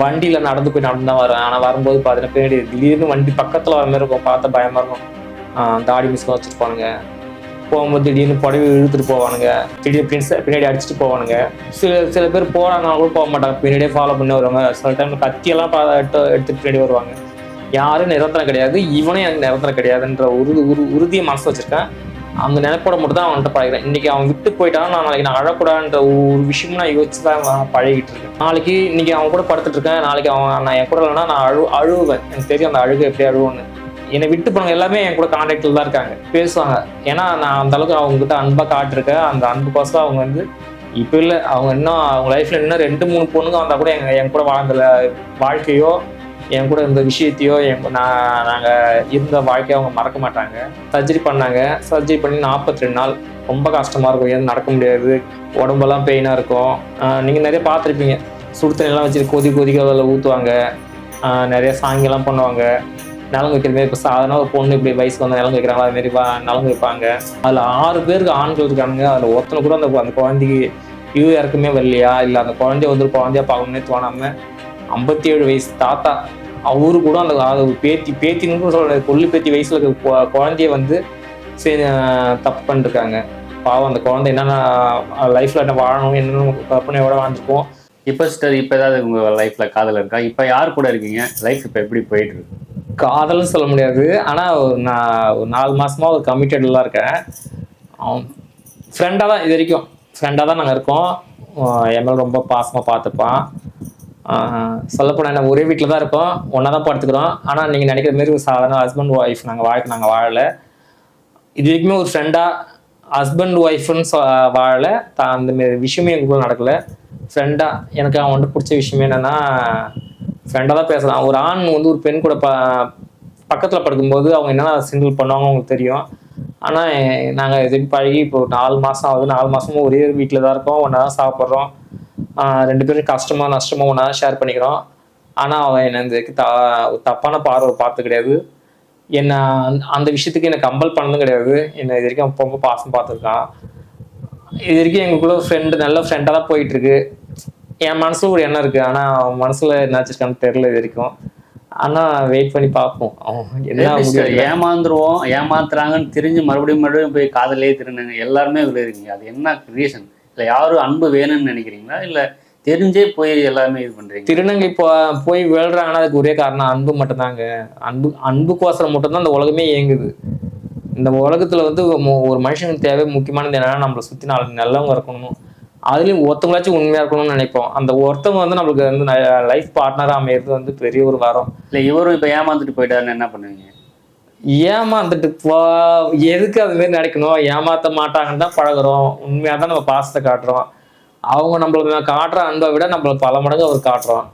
வண்டியில் நடந்து போய் நடந்து தான் வருவேன் ஆனால் வரும்போது பார்த்தீங்கன்னா பின்னாடி திடீர்னு வண்டி பக்கத்தில் வர மாதிரி இருக்கும். பார்த்தா பயமாக இருக்கும். தாடி மிஸ்லாம் வச்சுருப்பானுங்க போகும்போது திடீர்னு புடவை இழுத்துட்டு போவானுங்க. திடீர்னு பின்ஸ் பின்னாடி அடிச்சுட்டு போவானுங்க. சில சில பேர் போகிறாங்கன்னா கூட போக மாட்டாங்க. பின்னாடியே ஃபாலோ பண்ணி வருவாங்க. சில டைம் கத்தியெல்லாம் எடுத்து எடுத்துட்டு பின்னாடி வருவாங்க. யாரும் நிரந்தரம் கிடையாது. இவனே எனக்கு நிரந்தரம் கிடையாதுன்ற உறுதி உரு உறுதியை மனசு வச்சிருக்கேன். அந்த நினைப்போட மட்டும் தான் அவன்கிட்ட பழகிறேன். இன்னைக்கு அவன் விட்டு போயிட்டான் நான் நாளைக்கு நான் அழக்கூடாதுன்ற ஒரு விஷயமும் நான் யோசிச்சு தான் நான் பழகிட்டு இருக்கேன். நாளைக்கு இன்னைக்கு அவன் கூட படுத்துட்டு இருக்கேன் நாளைக்கு அவன் நான் என் கூட இல்லைன்னா நான் அழு அழுவேன். எனக்கு தெரியும் அந்த அழுகை எப்படி அழுவோன்னு என்னை விட்டு போனவங்க எல்லாமே என் கூட கான்டாக்டில் தான் இருக்காங்க. பேசுவாங்க. ஏன்னா நான் அந்த அளவுக்கு அவங்ககிட்ட அன்பாக காட்டிருக்கேன். அந்த அன்புக்கோசம் அவங்க வந்து இப்போ இல்லை அவங்க இன்னும் அவங்க லைஃப்ல இன்னும் ரெண்டு மூணு பொண்ணுங்க வந்தால் கூட எங்கள் என் கூட வாழ்ந்த வாழ்க்கையோ என் கூட இந்த விஷயத்தையோ என் நான் நாங்கள் இருந்த வாழ்க்கையை அவங்க மறக்க மாட்டாங்க. சர்ஜரி பண்ணாங்க. சர்ஜரி பண்ணி நாற்பத்தி ரெண்டு நாள் ரொம்ப கஷ்டமாக இருக்கும். எதுவும் நடக்க முடியாது. உடம்பெல்லாம் பெயினாக இருக்கும். நீங்கள் நிறைய பார்த்துருப்பீங்க. சுடு தண்ணியெல்லாம் வச்சு கொதி கொதிக்க அதில் ஊற்றுவாங்க நிறைய சாங்கியெல்லாம் பண்ணுவாங்க. நலங்கு வைக்கிற மாதிரி இப்போ சாதாரண ஒரு பொண்ணு இப்படி வயசுக்கு வந்து நலங்கு வைக்கிறாங்களா? அது மாதிரி வா- நலங்கு வைப்பாங்க. அதில் ஆறு பேருக்கு ஆண்கள் இருக்காங்க அதில் ஒருத்தனை கூட அந்த அந்த குழந்தைக்கு யூ இறக்குமே வரலையா? இல்லை அந்த குழந்தைய வந்து குழந்தையா பார்க்கணும்னே தோணாமல் ஐம்பத்தி ஏழு வயசு தாத்தா அவரு கூட அந்த அது பேத்தி பேத்தின்னு சொல்ற கொல்லு பேத்தி வயசுல இருக்க குழந்தைய வந்து தப்பு பண்ணிருக்காங்க. பாவம் அந்த குழந்தை என்னென்ன லைஃப்ல என்ன வாழணும் என்னென்ன கற்பனையோட வாழ்ந்துருக்கோம் இப்போ சிஸ்டர் இப்போ ஏதாவது உங்க லைஃப்ல காதல் இருக்கா? இப்போ யார் கூட இருக்கீங்க? லைஃப் இப்போ எப்படி போயிட்டு இருக்கு? காதல்னு சொல்ல முடியாது. ஆனா ஒரு நான் ஒரு நாலு மாசமா ஒரு கமிட்டட்லாம் இருக்கேன். அவன் ஃப்ரெண்டாக தான் இது வரைக்கும். ஃப்ரெண்டாக தான் நாங்கள் இருக்கோம். என் மேல ரொம்ப பாசமாக பார்த்துப்பான். சொல்லப்போனால் என்ன ஒரே வீட்டில் தான் இருக்கோம். ஒன்றா தான் படுத்துக்கிறோம். ஆனால் நீங்கள் நினைக்கிற மாதிரி ஒரு சாதாரண ஹஸ்பண்ட் ஒய்ஃப் நாங்கள் வாழ்க்கை நாங்கள் வாழலை. இது வரைக்குமே ஒரு ஃப்ரெண்டாக ஹஸ்பண்ட் ஒய்ஃப்னு சொ வாழலை. தான் அந்தமாரி விஷயமே எங்களுக்குள்ள நடக்கலை. ஃப்ரெண்டாக எனக்கு அவன் வந்து பிடிச்ச விஷயம் என்னன்னா ஃப்ரெண்டாக தான் பேசலாம் ஒரு ஆண் வந்து ஒரு பெண் கூட ப பக்கத்தில் படுக்கும்போது அவங்க என்னென்ன சிங்கிள் பண்ணுவாங்க அவங்களுக்கு தெரியும். ஆனால் நாங்கள் இது பழகி இப்போ ஒரு நாலு மாதம் ஆகுது. நாலு மாதமும் ஒரே வீட்டில் தான் இருக்கோம். ஒன்றா தான் சாப்பிட்றோம். ரெண்டு பேரும் கஷ்டமா நஷ்டமா ஒன்றா ஷேர் பண்ணிக்கிறோம். ஆனால் அவன் என்ன இந்த த தப்பான பார்வை பார்த்து கிடையாது. என்ன அந்த- விஷயத்துக்கு என்னை கம்பல் பண்ணதும் கிடையாது. என்னை இது வரைக்கும் ரொம்ப பாசம் பார்த்துருக்கான் இது வரைக்கும் எங்களுக்குள்ள ஃப்ரெண்டு நல்ல ஃப்ரெண்டாக தான் போயிட்டு இருக்கு என் மனசுல ஒரு எண்ணம் இருக்கு. ஆனா அவன் மனசுல என்ன வச்சிருக்கான்னு தெரியல இது வரைக்கும். ஆனா வெயிட் பண்ணி பார்ப்போம். என்ன ஏமாந்துருவோம் ஏமாத்துறாங்கன்னு தெரிஞ்சு மறுபடியும் மறுபடியும் போய் காதலே திருநங்க எல்லாருமே இதுல இருக்கீங்க. அது என்ன ரீசன் இல்ல யாரும் அன்பு வேணும்னு நினைக்கிறீங்களா? இல்ல தெரிஞ்சே போய் எல்லாருமே இது பண்றீங்க திருநங்கை போ போய் விழுறாங்கன்னா அதுக்கு ஒரே காரணம் அன்பு மட்டும்தாங்க. அன்பு அன்புக்கோசரம் மட்டும்தான் இந்த உலகமே இயங்குது. இந்த உலகத்துல வந்து ஒரு மனுஷனுக்கு தேவை முக்கியமானது என்னன்னா நம்மளை சுத்தி நாலு நல்லவங்க இருக்கணும். அதுலயும் ஒருத்தவங்களாச்சும் உண்மையா இருக்கணும்னு நினைப்போம். அந்த ஒருத்தவங்க வந்து நம்மளுக்கு வந்து லைஃப் பார்ட்னரா அமையிறது வந்து பெரிய ஒரு வரம். இல்ல இவரும் இப்ப ஏமாந்துட்டு போயிட்டாருன்னு என்ன பண்ணுவீங்க? ஏமாந்துட்டு போ எதுக்கு அது மாதிரி நடக்கணும்? ஏமாத்த மாட்டாங்கன்னு தான் பழகுறோம். உண்மையாக தான் நம்ம பாசத்தை காட்டுறோம். அவங்க நம்மளுக்கு காட்டுற அன்பை விட நம்மள பல மடங்கு அவர் காட்டுறோம்.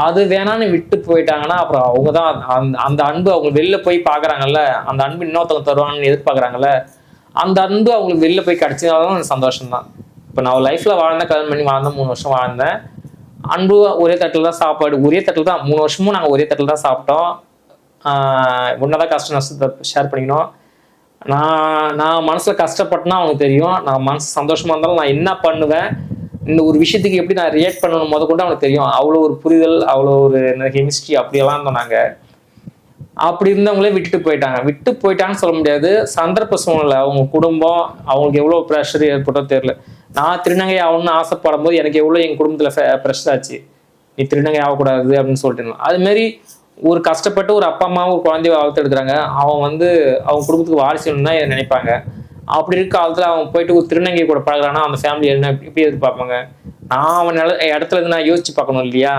அது வேணான்னு விட்டு போயிட்டாங்கன்னா அப்புறம் அவங்க தான் அந்த அந்த அன்பு அவங்க வெளில போய் பார்க்குறாங்கல்ல அந்த அன்பு இன்னொருத்தவங்க தருவாங்கன்னு எதிர்பார்க்குறாங்கல்ல அந்த அன்பு அவங்களுக்கு வெளில போய் கிடைச்சதாலும் சந்தோஷம் தான் இப்போ நான் லைஃப்பில் வாழ்ந்தேன் கல்யாணம் பண்ணி வாழ்ந்தேன் மூணு வருஷம் வாழ்ந்தேன். அன்பு ஒரே தட்டில் தான் சாப்பாடு ஒரே தட்டில் தான் மூணு வருஷமும் நாங்கள் ஒரே தட்டில் தான் சாப்பிட்டோம். ஒன்றா கஷ்ட நஷ்டத்தை ஷேர் பண்ணிக்கணும். நான் நான் மனசில் கஷ்டப்பட்டேன்னா அவனுக்கு தெரியும். நான் மனசு சந்தோஷமாக இருந்தாலும் நான் என்ன பண்ணுவேன்? இந்த ஒரு விஷயத்துக்கு எப்படி நான் ரியாக்ட் பண்ணணும் முத கொண்டு அவனுக்கு தெரியும். அவ்வளோ ஒரு புரிதல் அவ்வளோ ஒரு கெமிஸ்ட்ரி அப்படியெல்லாம் இருந்தோம் நாங்கள் அப்படி இருந்தவங்களே விட்டுட்டு போயிட்டாங்க. விட்டு போயிட்டாங்கன்னு சொல்ல முடியாது. சந்தர்ப்ப சூழ்நிலை அவங்க குடும்பம் அவங்களுக்கு எவ்வளோ ப்ரெஷர் ஏற்பட்டோ தெரியல. நான் திருநங்கை ஆகணும்னு ஆசைப்படும் போது எனக்கு எவ்வளோ எங்கள் குடும்பத்தில் ப்ரெஷர் ஆச்சு. நீ திருநங்கை ஆகக்கூடாது அப்படின்னு சொல்லிட்டு அது மாதிரி ஒரு கஷ்டப்பட்டு ஒரு அப்பா அம்மாவும் ஒரு குழந்தைய வளர்த்து எடுக்கிறாங்க. அவன் வந்து அவங்க குடும்பத்துக்கு வாரிசு தான் நினைப்பாங்க. அப்படி இருக்க காலத்தில் அவன் போயிட்டு ஒரு திருநங்கை கூட பழகிறான்னா அந்த ஃபேமிலி என்ன எப்படி எதிர்பார்ப்பாங்க? நான் அவன் நில இடத்துல இருந்து நான் யோசிச்சு பார்க்கணும் இல்லையா?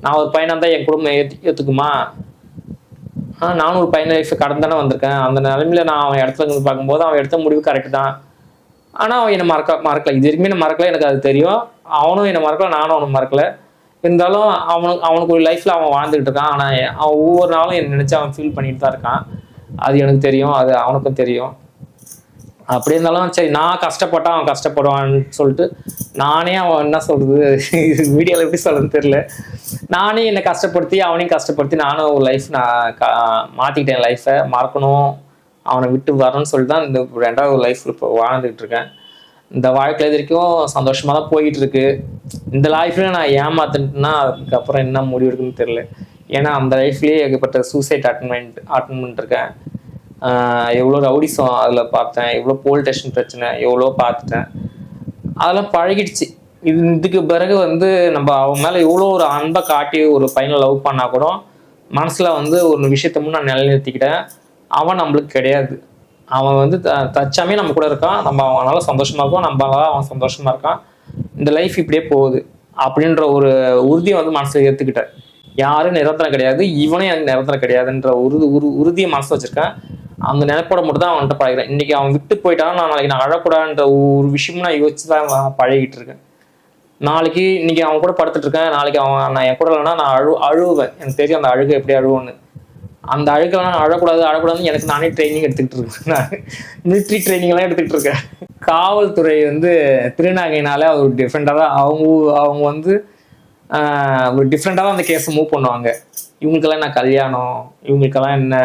நான் ஒரு பையனாக இருந்தால் என் குடும்பம் ஏத்து ஏற்றுக்குமா ஆ நானும் ஒரு பையன் லைஃப் கடந்தானே வந்திருக்கேன். அந்த நிலமையில நான் அவன் இடத்துல இருந்து பார்க்கும்போது அவன் எடுத்த முடிவு கரெக்டு தான். ஆனால் அவன் என்னை மறக்க மறக்கல. இது வரைக்குமே என்னை மறக்கல. எனக்கு அது தெரியும். அவனும் என்னை மறக்கல. நானும் அவனை மறக்கலை. இருந்தாலும் அவனுக்கு அவனுக்கு ஒரு லைஃப்ல அவன் வாழ்ந்துகிட்டு இருக்கான். ஆனால் அவன் ஒவ்வொரு நாளும் என்னை நினைச்சு அவன் ஃபீல் பண்ணிட்டு தான் இருக்கான். அது எனக்கு தெரியும் அது அவனுக்கும் தெரியும். அப்படி இருந்தாலும் சரி நான் கஷ்டப்பட்டா அவன் கஷ்டப்படுவான்னு சொல்லிட்டு நானே அவன் என்ன சொல்றது? வீடியோவில் எப்படி சொல்றதுன்னு தெரியல. நானே என்னை கஷ்டப்படுத்தி அவனையும் கஷ்டப்படுத்தி நானும் ஒரு லைஃப் நான் க மாற்றிக்கிட்டேன் லைஃப்பை மறக்கணும். அவனை விட்டு வரணும்னு சொல்லிட்டு தான் இந்த ரெண்டாவது லைஃப் இப்போ வாழ்ந்துகிட்டு இருக்கேன். இந்த வாழ்க்கையில் இது வரைக்கும் சந்தோஷமாக தான் போயிட்டு இருக்கு இந்த லைஃப்ல நான் ஏமாத்துனா அதுக்கப்புறம் என்ன முடிவு இருக்குன்னு தெரியல. ஏன்னா அந்த லைஃப்லேயே ஏகப்பட்ட சூசைட் அட்டன்மெண்ட் அட்டன் பண்ணிருக்கேன் எவ்வளோ ரவுடிசம் அதில் பார்த்தேன். எவ்வளோ போல் ஸ்டேஷன் பிரச்சனை எவ்வளோ பார்த்துட்டேன். அதெல்லாம் பழகிடுச்சு. இது இதுக்கு பிறகு வந்து நம்ம அவங்க மேலே எவ்வளோ ஒரு அன்பை காட்டி ஒரு பையனை லவ் பண்ணால் கூட மனசில் வந்து ஒரு விஷயத்த முன் நான் நிலைநிறுத்திக்கிட்டேன். அவன் நம்மளுக்கு கிடையாது. அவன் வந்து த- தச்சாமே நம்ம கூட இருக்கான். நம்ம அவனால சந்தோஷமா இருக்கோம் நம்மளால அவன் சந்தோஷமா இருக்கான். இந்த லைஃப் இப்படியே போகுது. அப்படின்ற ஒரு உறுதியை வந்து மனசில் ஏற்றுக்கிட்டேன் யாரும் நிரந்தரம் கிடையாது. இவனே எனக்கு நிரந்தரம் கிடையாதுன்ற உறுதி உரு உறுதியை மனசு வச்சிருக்கேன். அந்த நினைப்போட மட்டும் தான் அவன்கிட்ட பழகிறேன். இன்னைக்கு அவன் விட்டு போயிட்டான் நான் நாளைக்கு நான் அழக்கூடாதுன்ற ஒரு விஷயமும் நான் யோசிச்சு தான் பழகிட்டு இருக்கேன். நாளைக்கு இன்னைக்கு அவன் கூட படுத்துட்டு இருக்கேன். நாளைக்கு அவன் நான் என் கூட இல்லைன்னா நான் அழு அழுவேன். எனக்கு தெரியும் அந்த அழுகை எப்படி அழுவுன்னு அந்த அழுகெல்லாம் நான் அழக்கூடாது அழக்கூடாதுன்னு எனக்கு நானே ட்ரைனிங் எடுத்துக்கிட்டு இருக்கேன். நான் மிலிட்ரி ட்ரைனிங் எல்லாம் எடுத்துக்கிட்டு இருக்கேன். காவல்துறை வந்து திருநாகைனால ஒரு டிஃப்ரெண்டாக தான் அவங்க அவங்க வந்து ஒரு டிஃப்ரெண்டாக தான் அந்த கேஸை மூவ் பண்ணுவாங்க. இவங்களுக்கெல்லாம் என்ன கல்யாணம்? இவங்களுக்கெல்லாம் என்ன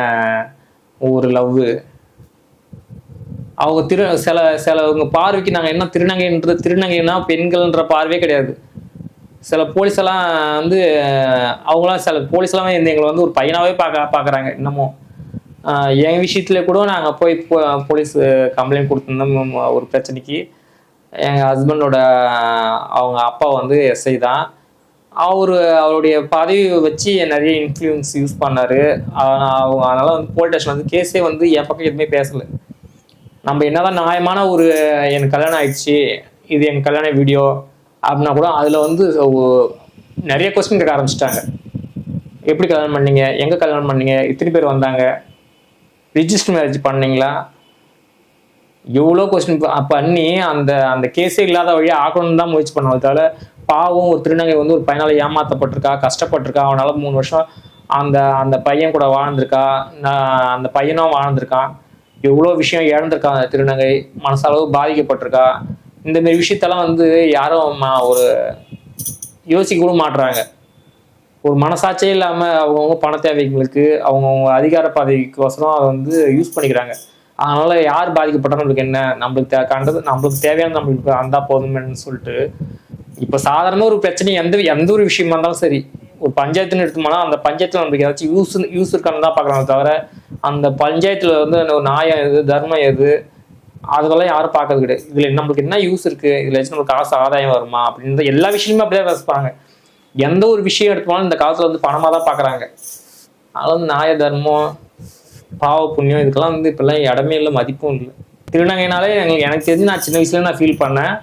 ஒரு லவ் அவங்க திரு சில சிலவங்க பார்வைக்கு நாங்கள் என்ன திருநங்கைன்றது திருநங்கைன்னா பெண்கள்ன்ற பார்வையே கிடையாது. சில போலீஸ் எல்லாம் வந்து அவங்களாம் சில போலீஸ் எல்லாமே வந்து எங்களை வந்து ஒரு பையனாவே பார்க்க பார்க்குறாங்க இன்னமும். என் விஷயத்துல கூட நாங்கள் போய் போலீஸ் கம்ப்ளைண்ட் கொடுத்துருந்தோம் ஒரு பிரச்சனைக்கு. எங்கள் ஹஸ்பண்டோட அவங்க அப்பா வந்து எஸ்ஐ தான். அவர் அவருடைய பதவி வச்சு நிறைய இன்ஃப்ளூயன்ஸ் யூஸ் பண்ணாரு. அவங்க அதனால வந்து போலீஸ் ஸ்டேஷன் வந்து கேஸே வந்து என் பக்கம் எதுவுமே பேசலை. நம்ம என்னதான் நியாயமான ஒரு எனக்கு கல்யாணம் ஆயிடுச்சு இது என் கல்யாண வீடியோ அப்படின்னா கூட அதில் வந்து நிறைய கொஸ்டின் கேட்க ஆரம்பிச்சிட்டாங்க. எப்படி கல்யாணம் பண்ணீங்க? எங்கே கல்யாணம் பண்ணீங்க? இத்தனை பேர் வந்தாங்க? ரிஜிஸ்டர் மேரேஜ் பண்ணீங்களா? எவ்வளோ கொஸ்டின் பண்ணி அந்த அந்த கேஸே இல்லாத வழியாக ஆக்கணும்னு தான் முயற்சி பண்ணோம். பாவம் ஒரு திருநங்கை வந்து ஒரு பையனால் ஏமாத்தப்பட்டிருக்கா கஷ்டப்பட்டிருக்கா அவனால் மூணு வருஷம் அந்த அந்த பையன் கூட வாழ்ந்திருக்கா நான் அந்த பையனும் வாழ்ந்திருக்கான். எவ்வளோ விஷயம் இழந்திருக்கான் அந்த திருநங்கை? மனசளவு பாதிக்கப்பட்டிருக்கா? இந்த மாதிரி விஷயத்தெல்லாம் வந்து யாரும் ஒரு யோசிக்க கூட மாட்டுறாங்க ஒரு மனசாட்சியே இல்லாமல் அவங்கவுங்க பண தேவைகளுக்கு அவங்கவுங்க அதிகார பதவிக்கோசரம் அதை வந்து யூஸ் பண்ணிக்கிறாங்க. அதனால் யார் பாதிக்கப்பட்டா நம்மளுக்கு என்ன? நம்மளுக்கு தே கண்டது நம்மளுக்கு தேவையான நம்மளுக்கு அந்த போதுமேன்னு சொல்லிட்டு இப்போ சாதாரண ஒரு பிரச்சனை எந்த எந்த ஒரு விஷயமா இருந்தாலும் சரி. ஒரு பஞ்சாயத்துன்னு எடுத்தோம்னா அந்த பஞ்சாயத்தில் நம்மளுக்கு ஏதாச்சும் யூஸ் யூஸ் இருக்கான்னு தான் பார்க்குறாங்க தவிர அந்த பஞ்சாயத்தில் வந்து ஒரு நியாயம் எது தர்மம் எது அதுக்கெல்லாம் யாரும் பார்க்கறது கிடையாது. இதுல நம்மளுக்கு என்ன யூஸ் இருக்கு? இதுல வச்சு நம்மளுக்கு காசு ஆதாயம் வருமா? அப்படின்னு எல்லா விஷயமுமே அப்படியே பேசுறாங்க எந்த ஒரு விஷயம் எடுத்தாலும் இந்த காலத்துல வந்து பணமா தான் பார்க்குறாங்க அதனால வந்து நியாய தர்மம் பாவ புண்ணியம் இதுக்கெல்லாம் வந்து இப்பெல்லாம் இடமே இல்லை மதிப்பும் இல்லை. திருநங்கைனாலே எனக்கு எனக்கு தெரிஞ்சு நான் சின்ன வயசுல நான் ஃபீல் பண்ணேன்.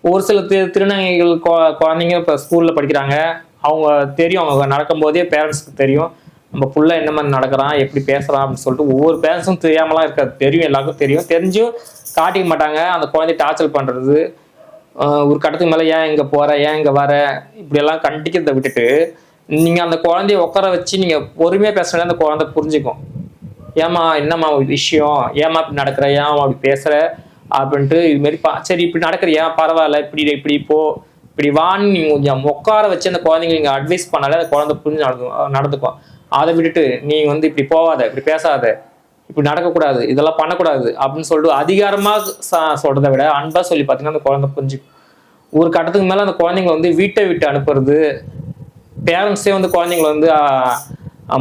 ஒரு சில திரு திருநங்கைகள் குழந்தைங்க இப்போ ஸ்கூல்ல படிக்கிறாங்க. அவங்க தெரியும் அவங்க நடக்கும்போதே பேரண்ட்ஸ்க்கு தெரியும். நம்ம புள்ள என்ன மாதிரி நடக்கிறான் எப்படி பேசுறான் அப்படின்னு சொல்லிட்டு ஒவ்வொரு பேரண்ட்ஸும் தெரியாமலாம் இருக்காது. தெரியும் எல்லாருக்கும் தெரியும். தெரிஞ்சும் காட்டிக்க மாட்டாங்க. அந்த குழந்தைய டார்ச்சர் பண்றது. ஒரு கட்டத்துக்கு மேலே ஏன் இங்கே போற ஏன் இங்கே வர? இப்படியெல்லாம் கண்டிக்கிறதை விட்டுட்டு நீங்கள் அந்த குழந்தைய உட்கார வச்சு நீங்கள் பொறுமையாக பேசுனா அந்த குழந்தை புரிஞ்சுக்கும். ஏம்மா என்னம்மா ஒரு விஷயம்? ஏம்மா இப்படி நடக்கிற? ஏன் அப்படி பேசுற? அப்படின்ட்டு இது மாதிரி பா சரி இப்படி நடக்கிற ஏன் பரவாயில்ல இப்படி இப்படி போ இப்படி வான்னு நீங்கள் கொஞ்சம் உட்கார வச்சு அந்த குழந்தைங்க நீங்கள் அட்வைஸ் பண்ணாலே அந்த குழந்தை புரிஞ்சு நடந்து நடந்துக்கும். அதை விட்டுட்டு நீ வந்து இப்படி போகாத இப்படி பேசாத இப்படி நடக்கக்கூடாது இதெல்லாம் பண்ணக்கூடாது அப்படின்னு சொல்லிட்டு அதிகாரமா ச- விட அன்பா சொல்லி பார்த்தீங்கன்னா அந்த குழந்தை புரிஞ்சு ஒரு கட்டத்துக்கு மேல அந்த குழந்தைங்களை வந்து வீட்டை விட்டு அனுப்புறது பேரண்ட்ஸே வந்து குழந்தைங்களை வந்து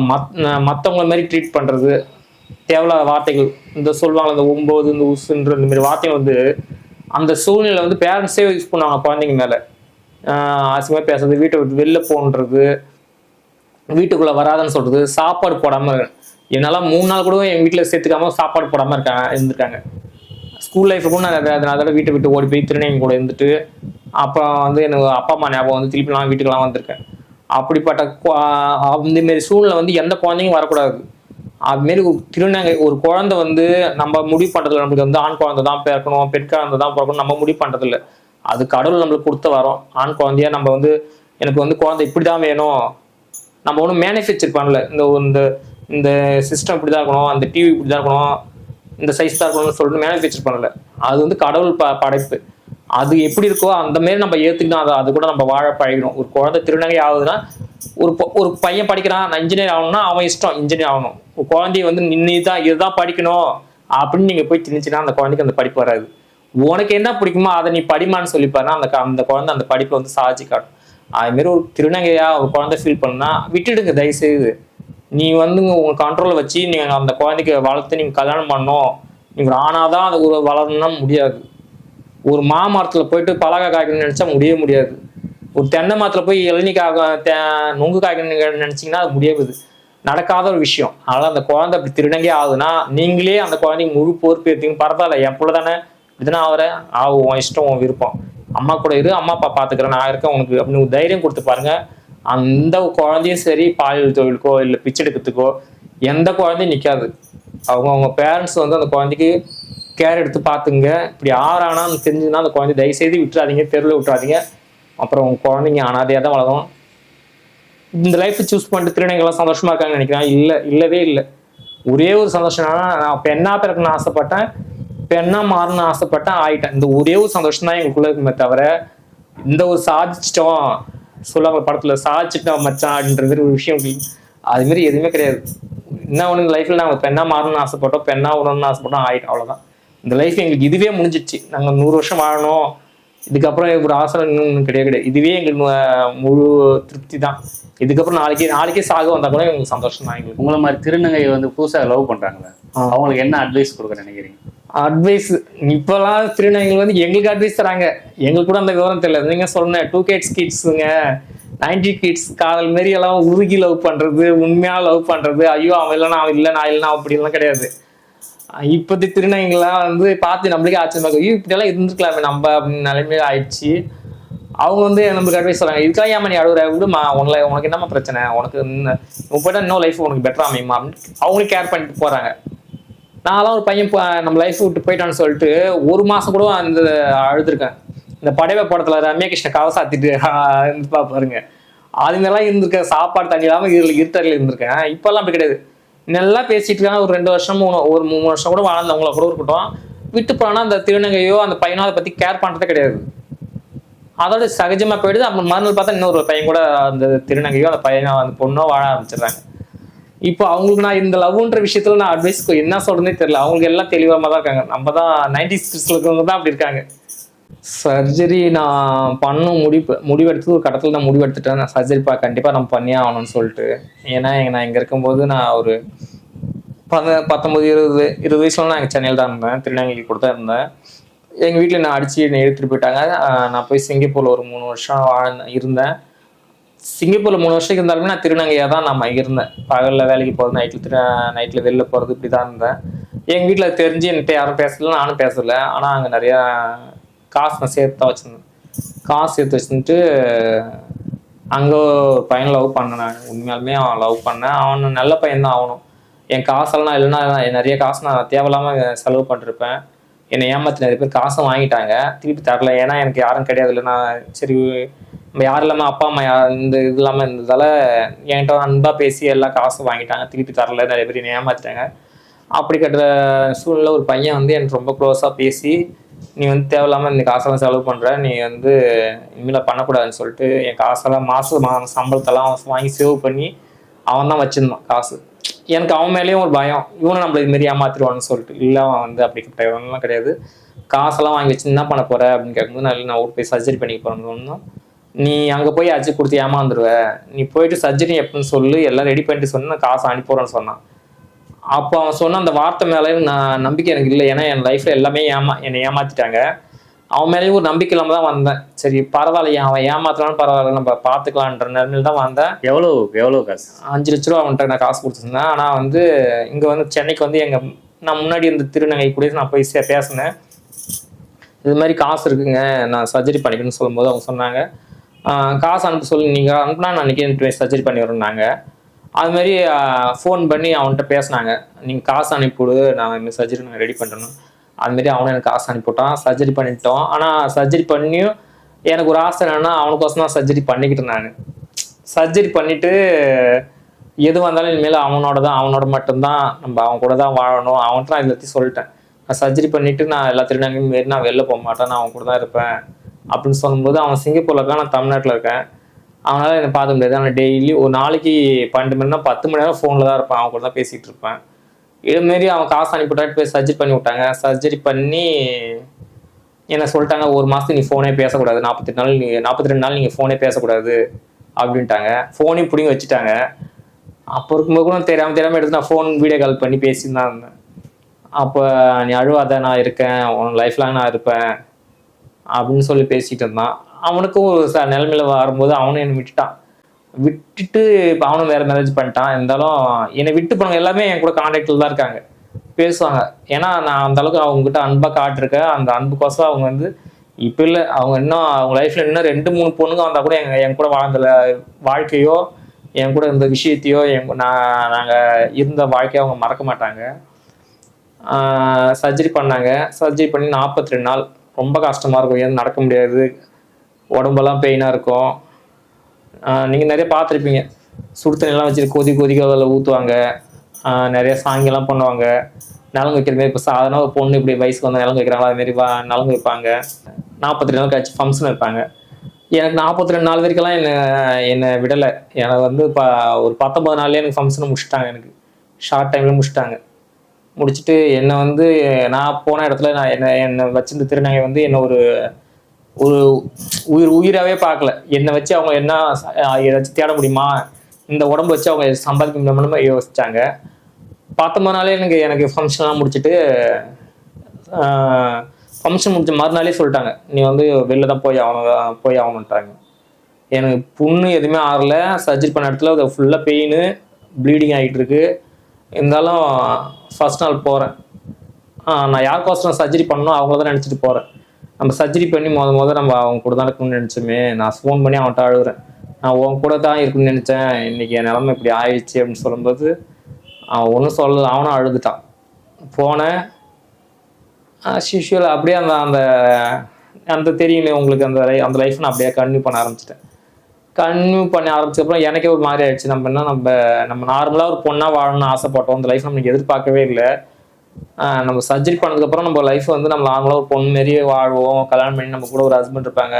மத் மற்றவங்கள மாதிரி ட்ரீட் பண்றது தேவையில்லாத வார்த்தைகள் இந்த சொல்லுவாங்க இந்த ஒம்பது இந்த உசுன்ற இந்த மாதிரி வார்த்தைகள் வந்து அந்த சூழ்நிலை வந்து பேரண்ட்ஸே யூஸ் பண்ணுவாங்க குழந்தைங்க மேலே. ஆஹ், பேசுறது வீட்டை விட்டு வெளில போன்றது வீட்டுக்குள்ளே வராதுன்னு சொல்கிறது சாப்பாடு போடாமல் என்னால் மூணு நாள் கூட என் வீட்டில் சேர்த்துக்காம சாப்பாடு போடாமல் இருக்காங்க இருந்திருக்காங்க. ஸ்கூல் லைஃப் கூட நான் அதை- அதனால வீட்டை விட்டு ஓடி போய் திருநங்கை கூட இருந்துட்டு அப்புறம் வந்து எனக்கு அப்பா அம்மா ஞாபகம் வந்து திருப்பி நான் வந்திருக்கேன். அப்படிப்பட்ட கு- சூழ்நிலை வந்து எந்த குழந்தையும் வரக்கூடாது. அது மாரி திருநங்கை ஒரு குழந்தை வந்து நம்ம முடிவு பண்ணுறதுல நம்மளுக்கு வந்து ஆண் குழந்தை தான் பிறக்கணும் பெண் குழந்தை தான் பிறக்கணும் நம்ம முடிவு பண்ணுறதில்ல அது கடவுள் நம்மளுக்கு கொடுத்த வரோம். ஆண் குழந்தையா நம்ம வந்து எனக்கு வந்து குழந்தை இப்படிதான் வேணும். நம்ம ஒன்றும் மேனுஃபேக்சர் பண்ணல இந்த இந்த இந்த சிஸ்டம் இப்படி தான் இருக்கணும் அந்த டிவி இப்படி தான் இருக்கணும் இந்த சைஸ் தான் இருக்கணும்னு சொல்லிட்டு மேனுஃபேக்சர் பண்ணல அது வந்து கடவுள் ப படைப்பு. அது எப்படி இருக்கோ அந்த மாரி நம்ம ஏற்றுக்கணும் அதை அது கூட நம்ம வாழ பழகிடும் ஒரு குழந்தை திருநங்கை ஆகுதுன்னா ஒரு ஒரு பையன் படிக்கிறான் நான் இன்ஜினியர் ஆகணும்னா அவன் இஷ்டம் இன்ஜினியர் ஆகணும். ஒரு குழந்தைய வந்து நின்று தான் இதுதான் படிக்கணும் அப்படின்னு நீங்கள் போய் திணிச்சுன்னா அந்த குழந்தைக்கு அந்த படிப்பு வராது. உனக்கு என்ன பிடிக்குமோ அதை நீ படிமான்னு சொல்லிப்பாருன்னா அந்த க- அந்த குழந்தை அந்த படிப்பை வந்து சாதிச்சு காட்டும் அதுமாரி ஒரு திருநங்கையா ஒரு குழந்தை ஃபீல் பண்ணா விட்டுடுங்க தயவுசெய்து. நீ வந்துங்க உங்க கண்ட்ரோலை வச்சு நீங்க அந்த குழந்தைக்கு வளர்த்து நீங்க கல்யாணம் பண்ணோம் நீங்க ஆனால் தான் அது ஒரு வளரணும்னா முடியாது. ஒரு மாமரத்துல போயிட்டு பலகை காய்க்கணும்னு நினைச்சா முடியவே முடியாது. ஒரு தென்னை மரத்துல போய் இளநீ காக்க தே- நுங்கு காய்க்கணும்னு நினைச்சீங்கன்னா அது முடியாது நடக்காத ஒரு விஷயம். அதனால அந்த குழந்தை அப்படி திருடங்கே ஆகுதுன்னா நீங்களே அந்த குழந்தைக்கு முழு பொறுப்பு எடுத்தீங்க பரவாயில்ல என் பிள்ளை தானே இப்படிதானே அவரை? ஆகும் உன் இஷ்டம் உன் விருப்பம். அம்மா கூட இரு அம்மா அப்பா பாத்துக்கிறேன் நான் இருக்கேன் உனக்கு அப்படின்னு தைரியம் கொடுத்து பாருங்க. அந்த குழந்தையும் சரி பாலியல் தொழிலுக்கோ இல்லை பிச்சை எடுக்கிறதுக்கோ எந்த குழந்தையும் நிக்காது. அவங்க அவங்க பேரண்ட்ஸ் வந்து அந்த குழந்தைக்கு கேர் எடுத்து பார்த்துங்க இப்படி ஆறானான்னு தெரிஞ்சுன்னா அந்த குழந்தை தயவுசெய்து விட்டுறாதீங்க தெருவில் விட்டுறாதீங்க. அப்புறம் உங்க குழந்தைங்க அனாதையாக தான் வளரும். இந்த லைஃப்பை சூஸ் பண்ணிட்டு திருநங்கைலாம் சந்தோஷமா இருக்காங்கன்னு நினைக்கிறேன்? இல்லை இல்லவே இல்லை. ஒரே ஒரு சந்தோஷம் என்னன்னா, நான் பெண்ணா பிறக்கணும்னு ஆசைப்பட்டேன்? பெண்ணா மாறணும்னு ஆசைப்பட்டேன் ஆயிட்டேன். இந்த ஒரே ஒரு சந்தோஷம் தான் எங்களுக்குள்ள இருக்குமே தவிர இந்த ஒரு சாதிச்சிட்டோம் சொல்லுவாங்க படத்துல சாதிச்சிட்டோம் மச்சான் அப்படின்ற மாதிரி ஒரு விஷயம் இருக்கு. அது மாதிரி எதுவுமே கிடையாது. என்ன ஒன்று லைஃப்ல நாங்கள் பெண்ணா மாறணும்னு ஆசைப்பட்டோம் பெண்ணா உடணும்னு ஆசைப்பட்டோம் ஆயிட்டோம் அவ்வளவுதான். இந்த லைஃப் எங்களுக்கு இதுவே முடிஞ்சிச்சு நாங்கள் நூறு வருஷம் வாழணும். இதுக்கப்புறம் ஒரு ஆசை இன்னும் கிடையாது கிடையாது. இதுவே எங்களுக்கு முழு திருப்தி தான் இதுக்கப்புறம் நாளைக்கே நாளைக்கே சாக வந்தா கூட எங்களுக்கு சந்தோஷம் தான் எங்களுக்கு. உங்களை மாதிரி திருநங்கை வந்து புதுசா லவ் பண்றாங்களே ஆ. அவங்களுக்கு என்ன அட்வைஸ் கொடுக்க நினைக்கிறீங்க? அட்வைஸ் இப்பெல்லாம் திருநங்கைகள் வந்து எங்களுக்கு அட்வைஸ் தராங்க. எங்களுக்கு கூட அந்த விவரம் தெரியல. நீங்க சொன்ன டூ கிட்ஸ் கிட்ஸுங்க நைன்டி கிட்ஸ் காதல் மாரி எல்லாம் உருகி லவ் பண்றது உண்மையா லவ் பண்றது. ஐயோ அவன் இல்லை நான் இல்லை நான் இல்லைனா அப்படிலாம் கிடையாது. அஹ் இப்போதைய திருநங்கைகள்லாம் வந்து பார்த்து நம்மளுக்கே ஆச்சரியமா இருக்கும் ஐயோ இப்படியெல்லாம் இருந்துருக்கலாமே நம்ம அப்படின்னு நிலைமையில ஆயிடுச்சு. அவங்க வந்து நம்மளுக்கு அட்வைஸ் சொல்றாங்க இதுக்காக ஏமா நீ அழுகுற விடுமா? உனக்கு உனக்கு என்னம்மா பிரச்சனை? உனக்கு இன்னும் போயிட்டா இன்னும் லைஃப் உனக்கு பெட்டர் அமையுமா? அப்படின்னு அவங்களும் கேர் பண்ணிட்டு போறாங்க. நான்லாம் ஒரு பையன் நம்ம லைஃப் விட்டு போயிட்டான்னு சொல்லிட்டு ஒரு மாசம் கூட அந்த அழுதுருக்கேன். இந்த படைவை படத்துல ரம்யா கிருஷ்ண கதை சாத்திட்டு இருந்துப்பா பாருங்க அது மாதிரிலாம் இருந்திருக்கேன். சாப்பாடு தண்ணி இல்லாமல் இரு இருட்டரில் இருந்திருக்கேன். இப்போல்லாம் அப்படி கிடையாது. நல்லா பேசிட்டு இருக்காங்க. ஒரு ரெண்டு வருஷம் மூணு ஒரு மூணு வருஷம் கூட வாழ்ந்தவங்கள கூட இருக்கட்டும். விட்டு போனால் அந்த திருநங்கையோ அந்த பையனோ அதை பற்றி கேர் பண்ணுறதே கிடையாது. அதோட சகஜமாக போயிடுது. அப்புறம் மறுநாள் பார்த்தா இன்னொரு பையன் கூட அந்த திருநங்கையோ அந்த பையனோ அந்த பொண்ணோ வாழ ஆரம்பிச்சிடுறாங்க. இப்போ அவங்களுக்கு நான் இந்த லவ்ன்ற விஷயத்துல நான் அட்வைஸ் என்ன சொல்றதுனே தெரியல. அவங்களுக்கு எல்லாம் தெளிவாம தான் இருக்காங்க. நம்ம தான் நைன்டி சிக்ஸ்ல இருக்கவங்க தான் அப்படி இருக்காங்க. சர்ஜரி நான் பண்ணும் முடிவு முடிவெடுத்து ஒரு கட்டத்தில் நான் முடிவெடுத்துட்டேன். நான் சர்ஜரி பா கண்டிப்பாக நம்ம பண்ணியே ஆகணும்னு சொல்லிட்டு. ஏன்னா நான் இங்கே இருக்கும்போது நான் ஒரு பத பத்தொம்பது இருபது இருபது வயசுல நான் எங்கள் சென்னையில் தான் இருந்தேன். திருநெல்வேலி கூட தான் இருந்தேன். எங்கள் வீட்டில் நான் அடித்து என்னை எடுத்துகிட்டு போயிட்டாங்க. நான் போய் சிங்கப்பூரில் ஒரு மூணு வருஷம் வாழ்ந்தேன் இருந்தேன். சிங்கப்பூரில் மூணு வருஷம் இருந்தாலுமே நான் திருநங்கையாக தான் நம்ம இருந்தேன் பகலில் வேலைக்கு போகிறது நைட்டில் திரு நைட்டில் வெளில போகிறது இப்படி தான் இருந்தேன். எங்கள் வீட்டில் தெரிஞ்சு என்கிட்ட யாரும் பேசல நானும் பேசலை. ஆனால் அங்கே நிறையா காசு நான் சேர்த்து தான் வச்சுருந்தேன். காசு சேர்த்து வச்சுட்டு அங்கே ஒரு பையன் லவ் பண்ணேன் நான். உண்மையாலுமே அவன் லவ் பண்ணேன். அவன் நல்ல பையன் தான் ஆகணும். என் காசெல்லாம் இல்லைன்னா நிறைய காசு நான் தேவையில்லாமல் செலவு பண்ணிருப்பேன். என்னை ஏமாற்றி நிறைய பேர் காசும் வாங்கிட்டாங்க. திருப்பி தரல. ஏன்னா எனக்கு யாரும் கிடையாது இல்லை நான் சரி நம்ம யாரும் இல்லாமல் அப்பா அம்மா இந்த இது இல்லாமல் இருந்ததால் என்கிட்ட அன்பாக பேசி எல்லா காசும் வாங்கிட்டாங்க. திருப்பி தரல. நிறைய பேர் என்னை ஏமாற்றிட்டாங்க அப்படி கட்டுற சூழ்நிலை ஒரு பையன் வந்து எனக்கு ரொம்ப க்ளோஸாக பேசி நீ வந்து தேவையில்லாமல் இந்த காசெல்லாம் செலவு பண்ணுற நீ வந்து இனிமேல் பண்ணக்கூடாதுன்னு சொல்லிட்டு என் காசெல்லாம் மாதம் மா சம்பளத்தெல்லாம் அவன் வாங்கி சேவ் பண்ணி அவன் தான் வச்சுருந்தான் காசு. எனக்கு அவன் மேலேயும் ஒரு பயம். இவனை நம்மள இதுமாரி ஏமாத்திடுவான்னு சொல்லிட்டு. இல்லை அவன் வந்து அப்படி கிடையாதுலாம் கிடையாது. காசெல்லாம் வாங்கி வச்சு என்ன பண்ண போற அப்படின்னு கேட்கும்போது நான் நான் ஊருக்கு போய் சர்ஜரி பண்ணிக்க போறேன்னு நீ அங்கே போய் அச்சு கொடுத்து ஏமாந்துருவ. நீ போயிட்டு சர்ஜரி எப்படின்னு சொல்லு எல்லாம் ரெடி பண்ணிட்டு சொன்னால் நான் காசு அனுப்பிடுறேன்னு சொன்னான். அப்போ அவன் சொன்ன அந்த வார்த்தை மேலே நான் நம்பிக்கை எனக்கு இல்லை. ஏன்னா என் லைஃப்ல எல்லாமே ஏமா என்னை ஏமாத்திட்டாங்க. அவன் மேலேயும் ஒரு நம்பிக்கை இல்லாம தான் வந்தேன். சரி பரவாயில்ல அவன் ஏமாத்தலான்னு பரவாயில்ல நம்ம பார்த்துக்கலான்ற நிலைமையில தான் வந்தேன். எவ்வளோ எவ்வளோ காசு? அஞ்சு லட்ச ரூபா அவன்கிட்ட நான் காசு கொடுத்துருந்தேன். ஆனால் வந்து இங்கே வந்து சென்னைக்கு வந்து எங்கள் நான் முன்னாடி இருந்த திருநங்கை கூட நான் போய் சே- பேசினேன். இது மாதிரி காசு இருக்குங்க நான் சர்ஜரி பண்ணிக்கணும்னு சொல்லும்போது அவங்க சொன்னாங்க. "ஆஹ் காசு அனுப்ப சொல்லி நீங்கள் அனுப்புனா நான் அன்றைக்கி சர்ஜரி பண்ணி வரேன்னாங்க அது மாதிரி ஃபோன் பண்ணி அவன்கிட்ட பேசினாங்க. நீங்கள் காசு அனுப்பிவிடு நான் இந்த சர்ஜரி நான் ரெடி பண்ணணும் அதுமாரி அவனும் எனக்கு காசு அனுப்பிவிட்டான் சர்ஜரி பண்ணிட்டோம். ஆனால் சர்ஜரி பண்ணியும் எனக்கு ஒரு ஆசை என்னென்னா அவனுக்கோசம் தான் சர்ஜரி பண்ணிக்கிட்டு நான் சர்ஜரி பண்ணிவிட்டு எது வந்தாலும் இனிமேல் அவனோட தான் அவனோட மட்டும்தான். நம்ம அவன் கூட தான் வாழணும். அவன்கிட்ட நான் எல்லாத்தையும் சொல்லிட்டேன். நான் சர்ஜரி பண்ணிவிட்டு நான் எல்லா திருநங்கையும் மாரி நான் வெளில போக மாட்டேன். நான் அவன் கூட தான் இருப்பேன். அப்படின்னு சொல்லும்போது அவன் சிங்கப்பூரில் இருக்கான் நான் தமிழ்நாட்டில் இருக்கேன். அவனால என்ன பார்க்க முடியாது. ஆனால் டெய்லி ஒரு நாளைக்கு பன்னெண்டு மணி நேரம் பத்து மணி நேரம் ஃபோனில் தான் இருப்பேன். அவன் கூட தான் பேசிகிட்டு இருப்பேன். இதுமாரி அவன் காசு அனுப்பிவிட்டாட்டு போய் சர்ஜரி பண்ணி விட்டாங்க. சர்ஜரி பண்ணி என்ன சொல்லிட்டாங்க ஒரு மாதத்துக்கு நீ ஃபோனே பேசக்கூடாது. நாற்பத்தெட்டு நாள் நீ நாற்பத்தி ரெண்டு நாள் நீங்கள் ஃபோனே பேசக்கூடாது அப்படின்ட்டாங்க. ஃபோனையும் பிடிங்கி வச்சுட்டாங்க. அப்போ இருக்கும்போது கூட தெரியாமல் தெரியாமல் எடுத்து நான் ஃபோன் வீடியோ கால் பண்ணி பேசிட்டு தான் இருந்தேன். அப்போ நீ அழுவாத நான் இருக்கேன். உன் லைஃப் லாங் நான் இருப்பேன். அப்படின்னு சொல்லி பேசிகிட்டு இருந்தான். அவனுக்கும் ஒரு ச நிலைமையில வரும்போது அவனும் என்னை விட்டுட்டான். விட்டுட்டு இப்போ அவனும் வேறு மேரேஜ் பண்ணிட்டான். இருந்தாலும் என்னை விட்டு போனவங்க எல்லாமே என் கூட கான்டாக்டில் தான் இருக்காங்க. பேசுவாங்க. ஏன்னா நான் அந்த அளவுக்கு அவங்ககிட்ட அன்பாக காட்டிருக்கேன். அந்த அன்புக்கோசம் அவங்க வந்து இப்போ இல்லை. அவங்க இன்னும் அவங்க லைஃப்பில் இன்னும் ரெண்டு மூணு பொண்ணுங்க வந்தால் கூட எங்கள் என் கூட வாழ்ந்த வாழ்க்கையோ என் கூட இருந்த விஷயத்தையோ என் நான் நாங்கள் இருந்த வாழ்க்கையை அவங்க மறக்க மாட்டாங்க. சர்ஜரி பண்ணாங்க. சர்ஜரி பண்ணி நாற்பத்தி ரெண்டு நாள். ரொம்ப கஷ்டமாக இருக்கும். ஏன் நடக்க முடியாது? உடம்பெல்லாம் பெயினாக இருக்கும். நீங்கள் நிறைய பார்த்துருப்பீங்க. சுடு வச்சுட்டு கொதி கொதிக்க அதில் ஊற்றுவாங்க நிறைய சாங்கியெல்லாம் பண்ணுவாங்க. நலங்கு வைக்கிற மாதிரி இப்போ சாதாரண ஒரு பொண்ணு இப்படி வயசுக்கு வந்து நலங்கு வைக்கிறாங்களா அதுமாரி வா நலங்கு வைப்பாங்க. நாற்பத்தி ரெண்டு நாள் கழிச்சு ஃபங்க்ஷன் வைப்பாங்க. எனக்கு நாற்பத்தி ரெண்டு நாள் வரைக்கும்லாம் என்னை என்னை விடலை. எனக்கு வந்து இப்போ ஒரு பத்தொம்பது நாள்லேயே எனக்கு ஃபங்க்ஷனை முடிச்சிட்டாங்க எனக்கு. ஷார்ட் டைமில் முடிச்சிட்டாங்க. முடிச்சுட்டு என்னை வந்து நான் போன இடத்துல நான் என்ன என்னை வச்சிருந்த திருநங்கை வந்து என்ன ஒரு ஒரு உயிர் உயிராகவே பார்க்கல. என்னை வச்சு அவங்க என்ன ஏதாச்சும் தேட முடியுமா? இந்த உடம்பு வச்சு அவங்க சம்பாதிக்க முடியுமா யோசிச்சாங்க. பத்தொன்பது எனக்கு எனக்கு ஃபங்க்ஷன்லாம் முடிச்சுட்டு ஃபங்க்ஷன் முடிச்ச மறுநாளே சொல்லிட்டாங்க. நீ வந்து வெளில தான் போய் ஆகணும் போய் ஆகணுன்ட்டாங்க எனக்கு புண்ணு எதுவுமே ஆறல. சர்ஜரி பண்ண இடத்துல அது ஃபுல்லாக பெயின் ப்ளீடிங் ஆகிட்டு இருக்கு. இருந்தாலும் ஃபர்ஸ்ட் நாள் போகிறேன் நான் யாருக்கோசரம் சர்ஜரி பண்ணணும் அவங்கள தான் நினச்சிட்டு போகிறேன் நம்ம சர்ஜரி பண்ணி முத முத நம்ம அவங்க கூட தான் இருக்கணும்னு நினச்சோமே நான் ஃபோன் பண்ணி அவன்கிட்ட அழுகுறேன். நான் உன் கூட தான் இருக்குன்னு நினச்சேன். இன்றைக்கி என் நிலமை இப்படி ஆயிடுச்சு அப்படின்னு சொல்லும்போது அவன் ஒன்றும் சொல்லல அவனும் அழுதுட்டான். போனேன். யூஷுவல் அப்படியே அந்த அந்த அந்த தெரியுமே உங்களுக்கு அந்த அந்த லைஃப் நான் அப்படியே கன்டினியூ பண்ண ஆரம்பிச்சிட்டேன். கன்வியூ பண்ண ஆரம்பிச்சதுக்கப்புறம் எனக்கே ஒரு மாதிரி ஆயிடுச்சு. நம்ம என்ன நம்ம நம்ம நார்மலாக ஒரு பொண்ணாக வாழணும்னு ஆசைப்பட்டோம். அந்த லைஃப் நம்மளுக்கு எதிர்பார்க்கவே இல்லை. நம்ம சர்ஜரி பண்ணதுக்கப்புறம் நம்ம லைஃப் வந்து நம்ம நார்மலாக ஒரு பொண்ணு மாரியே வாழ்வோம். கல்யாணம் பண்ணி நம்ம கூட ஒரு ஹஸ்பண்ட் இருப்பாங்க.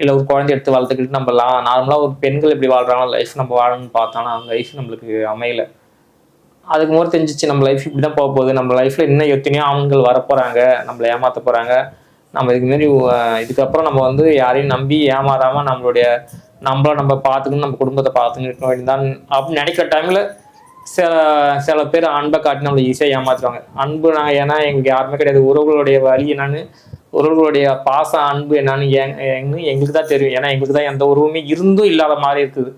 இல்லை ஒரு குழந்தை எடுத்து வளர்த்துக்கிட்டு நம்ம நார்மலாக ஒரு பெண்கள் எப்படி வாழ்றாங்களோ லைஃப் நம்ம வாழணும்னு பார்த்தோம்னா அந்த லைஃப் நம்மளுக்கு அமையல. அதுக்கு முறை தெரிஞ்சிச்சு நம்ம லைஃப் இப்படி தான் போக போகுது. நம்ம லைஃப்பில் இன்னும் எத்தனையோ ஆண்கள் வரப்போகிறாங்க நம்மளை ஏமாற்ற போகிறாங்க நம்ம இதுக்கு மாரி இதுக்கப்புறம் நம்ம வந்து யாரையும் நம்பி ஏமாறாமல் நம்மளுடைய நம்மள நம்ம பார்த்துக்கணும் நம்ம குடும்பத்தை பார்த்துக்கணும் இருக்க வேண்டியதான் அப்படின்னு நினைக்கிற டைம்ல சில சில பேர் அன்பை காட்டி நம்மளை ஈஸியாக ஏமாத்துவாங்க. அன்பு நாங்கள் ஏன்னா எங்களுக்கு யாருமே கிடையாது. உறவுகளுடைய வழி என்னன்னு உறவுகளுடைய பாசம் அன்பு என்னன்னு எங்- எங்களுக்கு தான் தெரியும். ஏன்னா எங்களுக்கு தான் எந்த உறவுமே இருந்தும் இல்லாத மாதிரி இருக்குது.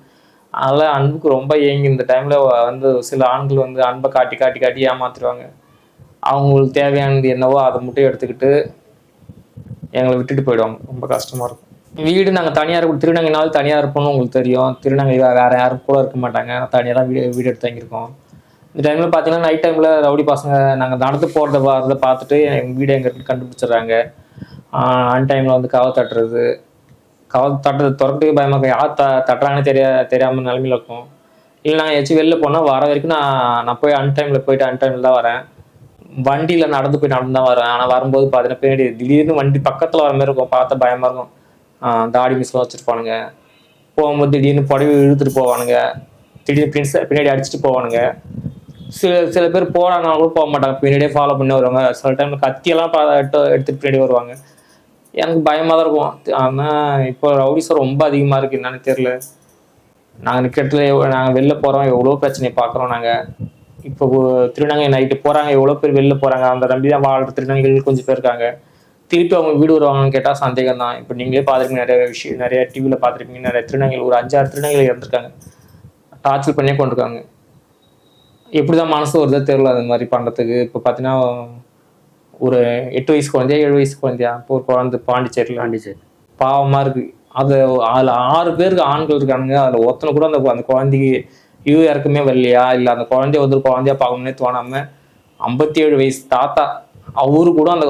அதனால் அன்புக்கு ரொம்ப ஏங்கி இந்த டைமில் வந்து சில ஆண்கள் வந்து அன்பை காட்டி காட்டி காட்டி ஏமாத்துருவாங்க. அவங்களுக்கு தேவையானது என்னவோ அதை மட்டும் எடுத்துக்கிட்டு எங்களை விட்டுட்டு போயிடுவாங்க. ரொம்ப கஷ்டமாக இருக்கும். வீடு நாங்கள் தனியாக இருக்கும் திருநங்கைனாலும் தனியாக இருப்போம்னு உங்களுக்கு தெரியும். திருநங்கை வேறு வேற யாரும் கூட இருக்க மாட்டாங்க. தனியாக தான் வீடு வீடு எடுத்து தங்கியிருக்கோம். இந்த டைமில் பார்த்தீங்கன்னா நைட் டைமில் ரவுடி பசங்க நாங்கள் நடந்து போகிறத வரதை பார்த்துட்டு எங்கள் வீடு எங்கே இருக்குன்னு கண்டுபிடிச்சிடுறாங்க. அன் டைமில் வந்து கவை தட்டுறது. கவை தட்டுறது திறக்கிறதுக்கு பயமாக இருக்கும். யார் த தட்டுறாங்கன்னு தெரியா தெரியாமல் நிலமையில இருக்கும். இல்லை நான் ஏதாச்சும் வெளில போனால் வர வரைக்கும் நான் நான் போய் அன் டைமில் போயிட்டு அன் டைமில் தான் வரேன். வண்டியில் நடந்து போய் நடந்து தான் வரேன். ஆனால் வரும்போது பார்த்தீங்கன்னா பின்னாடி திடீர்னு வண்டி பக்கத்தில் வர மாதிரி இருக்கும். பார்த்தா பயமாக இருக்கும். தாடி மிஸ்லாம் வச்சுருப்பானுங்க. போகும்போது திடீர்னு புடவை இழுத்துட்டு போவானுங்க. திடீர்னு பின்ஸ் பின்னாடி அடிச்சுட்டு போவானுங்க. சில சில பேர் போறாங்கன்னா கூட போக மாட்டாங்க. பின்னாடியே ஃபாலோ பண்ணி வருவாங்க சில டைம்ல கத்தியெல்லாம் பா- எடுத்து எடுத்துட்டு பின்னாடி வருவாங்க. எனக்கு பயமாக தான் இருக்கும். ஆனால் இப்போ ரவுடிஸ் ரொம்ப அதிகமாக இருக்குது என்னன்னு தெரியல. நாங்கள் நிற்கிறதுல நாங்கள் வெளில போகிறோம் எவ்வளோ பிரச்சனையை பார்க்குறோம் நாங்கள் இப்போ திருநங்கை நைட்டு போகிறாங்க எவ்வளோ பேர் வெளில போகிறாங்க அந்த நம்பி தான் வாழ்கிற திருநங்கைகள் கொஞ்சம் பேர் இருக்காங்க. திருப்பி அவங்க வீடு வருவாங்கன்னு கேட்டால் சந்தேகம் தான். இப்போ நீங்களே பார்த்துருப்பீங்க நிறைய விஷயம் நிறைய டிவியில் பார்த்துருப்பீங்க நிறைய திருநங்கைகள் ஒரு அஞ்சாறு திருநங்கைகள் இறந்துருக்காங்க. டார்ச்சர் பண்ணியே கொண்டிருக்காங்க. எப்படி தான் மனசு வருதோ தெரியல அது மாதிரி பண்ணுறதுக்கு இப்போ பார்த்தீங்கன்னா ஒரு எட்டு வயசு குழந்தையா ஏழு வயசு குழந்தையா? இப்போ ஒரு குழந்தை பாண்டிச்சேரியில். பாண்டிச்சேரி. பாவமா இருக்கு. அது அதுல ஆறு பேருக்கு ஆண்கள் இருக்கானுங்க. அதுல ஒருத்தனை கூட அந்த அந்த குழந்தைக்கு இவ இறக்குமே வரலையா? இல்ல அந்த குழந்தைய வந்து குழந்தையா பார்க்கணும்னே தோணாம ஐம்பத்தி ஏழு வயசு தாத்தா அவரு கூட அந்த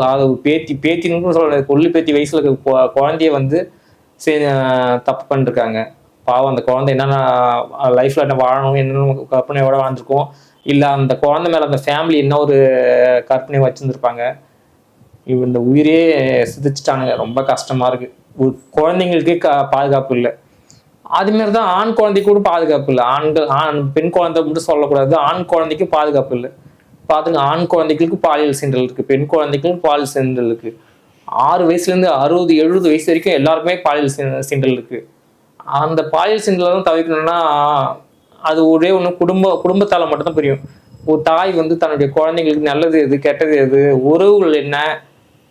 பேத்தி பேத்தின்னு சொல்ல கொள்ளு பேத்தி வயசுல இருக்க குழந்தைய வந்து சரி தப்பு பண்ணிருக்காங்க. பாவம் அந்த குழந்தை என்னென்ன லைஃப்ல என்ன வாழணும் என்னென்ன கற்பனையோட வாழ்ந்துருக்கோம் இல்ல அந்த குழந்தை மேல அந்த ஃபேமிலி என்ன ஒரு கற்பனை வச்சுருந்துருப்பாங்க. இந்த உயிரே சிதைச்சிட்டானுங்க. ரொம்ப கஷ்டமா இருக்கு. குழந்தைங்களுக்கு க பாதுகாப்பு இல்லை. அதுமாரி தான் ஆண் குழந்தைக்கு கூட பாதுகாப்பு இல்லை. ஆண்கள் ஆண் பெண் குழந்தை மட்டும் சொல்லக்கூடாது. ஆண் குழந்தைக்கு பாதுகாப்பு இல்லை. பார்த்துங்க ஆண் குழந்தைகளுக்கு பாலியல் சீண்டல் இருக்கு பெண் குழந்தைகளுக்கு பாலியல் சீண்டல் இருக்கு. ஆறு வயசுலேருந்து அறுபது எழுபது வயசு வரைக்கும் எல்லாருக்குமே பாலியல் சி- சீண்டல் இருக்கு. அந்த பாலியல் சீண்டலை தான் தவிர்க்கணும்னா அது ஒரே ஒன்று குடும்ப குடும்பத்தால் மட்டும்தான் புரியும். ஒரு தாய் வந்து தன்னுடைய குழந்தைங்களுக்கு நல்லது எது கெட்டது எது உறவுகள் என்ன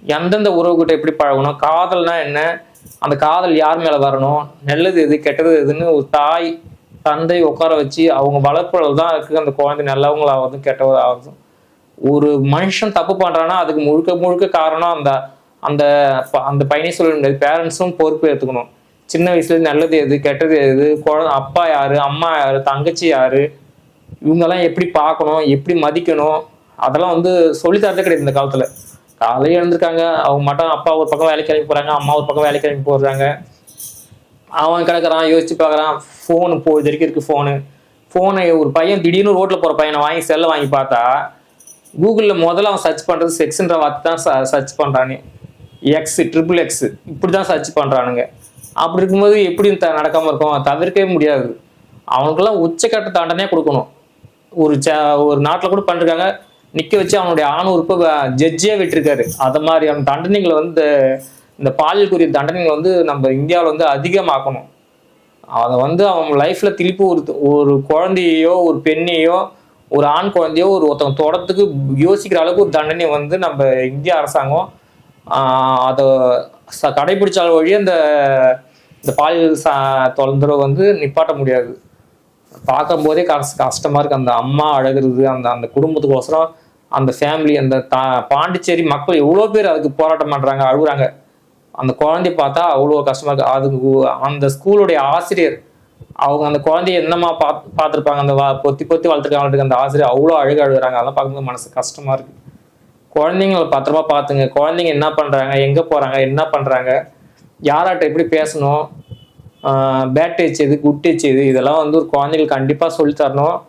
எந்தெந்த உறவுகிட்ட எப்படி பழகணும் காதல்னா என்ன அந்த காதல் யார் மேலே வரணும் நல்லது எது கெட்டது எதுன்னு ஒரு தாய் தந்தை உட்கார வச்சு அவங்க வளர்ப்புல தான் இருக்குது அந்த குழந்தை நல்லவங்களாவதும் கெட்டவராவதும் ஒரு மனுஷன் தப்பு பண்ணுறான்னா அதுக்கு முழுக்க முழுக்க காரணம் அந்த அந்த ப- அந்த பையனே சொல்ல முடியாது பேரண்ட்ஸும் பொறுப்பு எடுத்துக்கணும் சின்ன வயசுல நல்லது எது கெட்டது எது குழந்த அப்பா யாரு அம்மா யாரு தங்கச்சி யாரு இவங்கெல்லாம் எப்படி பார்க்கணும் எப்படி மதிக்கணும் அதெல்லாம் வந்து சொல்லித்தரதே கிடையாது இந்த காலத்துல. காலையில் எழுந்திருக்காங்க அவங்க மட்டும் அப்பா ஒரு பக்கம் வேலைக்கு கிளம்பி போறாங்க அம்மா ஒரு பக்கம் வேலைக்கு கிளம்பி போடுறாங்க அவன் கிடக்குறான் யோசிச்சு பார்க்குறான் ஃபோனு போ இது வரைக்கும் இருக்கு ஃபோனு ஃபோனை ஒரு பையன் திடீர்னு ரோட்டில் போகிற பையனை வாங்கி செல்லை வாங்கி பார்த்தா கூகுளில் முதல்ல அவன் சர்ச் பண்ணுறது செக்ஸ்ன்ற வார்த்தை தான் சர்ச் பண்ணுறானே எக்ஸ் ட்ரிபிள் எக்ஸ் இப்படி தான் சர்ச் பண்ணுறானுங்க அப்படி இருக்கும்போது எப்படி த நடக்காமல் இருக்கும்? தவிர்க்கவே முடியாது. அவனுக்கெல்லாம் உச்சக்கட்ட தாண்டனே கொடுக்கணும். ஒரு ச ஒரு நாட்டில் கூட பண்ணிருக்காங்க. நிற்க வச்சு அவனுடைய ஆண் உறுப்பை ஜட்ஜே விட்டுருக்காரு. அதை மாதிரியான தண்டனைகளை வந்து இந்த பாலியல்குரிய தண்டனைகளை வந்து நம்ம இந்தியாவில் வந்து அதிகமாக்கணும். அதை வந்து அவன் லைஃப்பில் திருப்பி ஒரு ஒரு குழந்தையோ ஒரு பெண்ணையோ ஒரு ஆண் குழந்தையோ ஒரு ஒருத்தவங்க தொடத்துக்கு யோசிக்கிற அளவுக்கு ஒரு தண்டனை வந்து நம்ம இந்திய அரசாங்கம் அதை கடைபிடிச்சால் வழியே அந்த இந்த பாலியல் சா தொந்தரவு வந்து நிப்பாட்ட முடியாது. பார்க்கும்போதே கஷ்ட கஷ்டமா இருக்கு. அந்த அம்மா அழகுறது அந்த அந்த குடும்பத்துக்கோசரம் அந்த ஃபேமிலி அந்த தா பாண்டிச்சேரி மக்கள் எவ்வளோ பேர் அதுக்கு போராட்டம் பண்றாங்க அழுகுறாங்க. அந்த குழந்தைய பார்த்தா அவ்வளோ கஷ்டமா இருக்கு. அதுக்கு அந்த ஸ்கூலுடைய ஆசிரியர் அவங்க அந்த குழந்தைய என்னமா பார்த்து பார்த்துருப்பாங்க? அந்த வா பொத்தி பொத்தி வளர்த்துருக்காங்க அந்த ஆசிரியர் அவ்வளோ அழுக அழுகுறாங்க. அதெல்லாம் பார்க்கும்போது மனசு கஷ்டமா இருக்கு. குழந்தைங்களை பத்திரமா பார்த்துங்க. குழந்தைங்க என்ன பண்றாங்க? எங்க போறாங்க? என்ன பண்றாங்க? யாராட்ட எப்படி பேசணும்? பேட் டச் எது? குட் டச் எது? இதெல்லாம் வந்து ஒரு குழந்தைங்களுக்கு கண்டிப்பாக சொல்லித் தரணும்.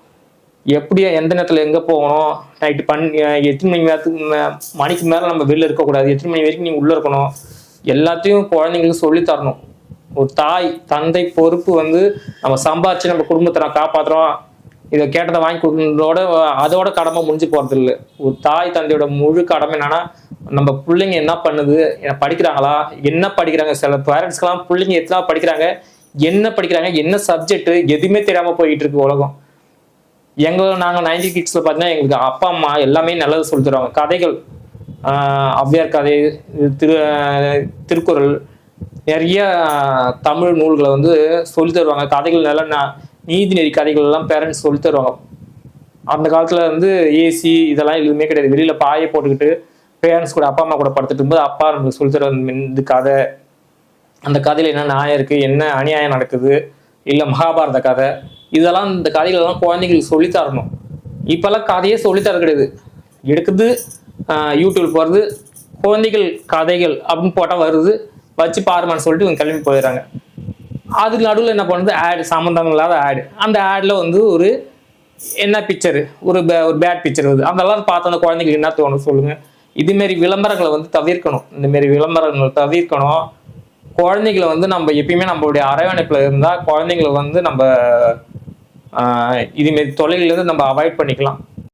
எப்படி எந்த நேரத்தில் எங்கே போகணும்? நைட்டு பண் எத்தனை மணி நேரத்துக்கு மே- மணிக்கு மேலே நம்ம வெளில இருக்கக்கூடாது. எத்தனை மணி வரைக்கும் நீங்கள் உள்ளே இருக்கணும்? எல்லாத்தையும் குழந்தைங்களுக்கு சொல்லித் தரணும். ஒரு தாய் தந்தை பொறுப்பு வந்து நம்ம சம்பாதிச்சு நம்ம குடும்பத்தை நான் காப்பாற்றுறோம் இதை கேட்டதை வாங்கி கொடுக்கறதோட அதோட கடமை முடிஞ்சு போகிறது இல்லை ஒரு தாய் தந்தையோட முழு கடமை என்னன்னா நம்ம பிள்ளைங்க என்ன பண்ணுது? என்ன படிக்கிறாங்களா? என்ன படிக்கிறாங்க? சில பேரண்ட்ஸ்க்கெல்லாம் பிள்ளைங்க எத்தனா படிக்கிறாங்க? என்ன படிக்கிறாங்க? என்ன சப்ஜெக்ட் எதுவுமே தெரியாமல் போயிட்டு இருக்கு உலகம். எங்க நாங்க நைன்டி கிட்ஸ்ல பார்த்தீங்கன்னா எங்களுக்கு அப்பா அம்மா எல்லாமே நல்லது சொல்லி தருவாங்க. கதைகள். ஆஹ் ஔவையார் கதை திரு திருக்குறள் நிறைய தமிழ் நூல்களை வந்து சொல்லி தருவாங்க. கதைகள் நல்லா ந- நீதிநெறி கதைகள் எல்லாம் பேரண்ட்ஸ் சொல்லி தருவாங்க. அந்த காலத்தில் வந்து ஏசி இதெல்லாம் எதுவுமே கிடையாது. வெளியில் பாயை போட்டுக்கிட்டு பேரண்ட்ஸ் கூட அப்பா அம்மா கூட படுத்துட்டு இருக்கும்போது அப்பா நமக்கு சொல்லி தர இந்த கதை அந்த கதையில் என்ன நியாயம் இருக்குது என்ன அநியாயம் நடக்குது? இல்லை மகாபாரத கதை. இதெல்லாம் இந்த கதைகளெல்லாம் குழந்தைங்களுக்கு சொல்லி தரணும். இப்போல்லாம் கதையே சொல்லித்தர தர கிடையாது. எடுக்குது யூடியூப் போகிறது குழந்தைகள் கதைகள் அப்படின்னு போட்டால் வருது. வச்சு பாருமான்னு சொல்லிட்டு இவங்க கிளம்பி போயிடுறாங்க. அதுக்கு நடுவில் என்ன பண்ணுது? ஆட் சம்மந்தம் இல்லாத ஆடு அந்த ஆடில் வந்து ஒரு என்ன பிக்சரு ஒரு பே- ஒரு பேட் பிக்சர் வருது. அதெல்லாம் பார்த்து அந்த குழந்தைங்களுக்கு என்ன தோணும் சொல்லுங்க. இதுமாரி விளம்பரங்களை வந்து தவிர்க்கணும். இந்தமாரி விளம்பரங்களை தவிர்க்கணும். குழந்தைங்களை வந்து நம்ம எப்பயுமே நம்மளுடைய அரவணைப்பில் இருந்தால் குழந்தைங்களை வந்து நம்ம இதுமாரி தொலைல நம்ம அவாய்ட் பண்ணிக்கலாம்.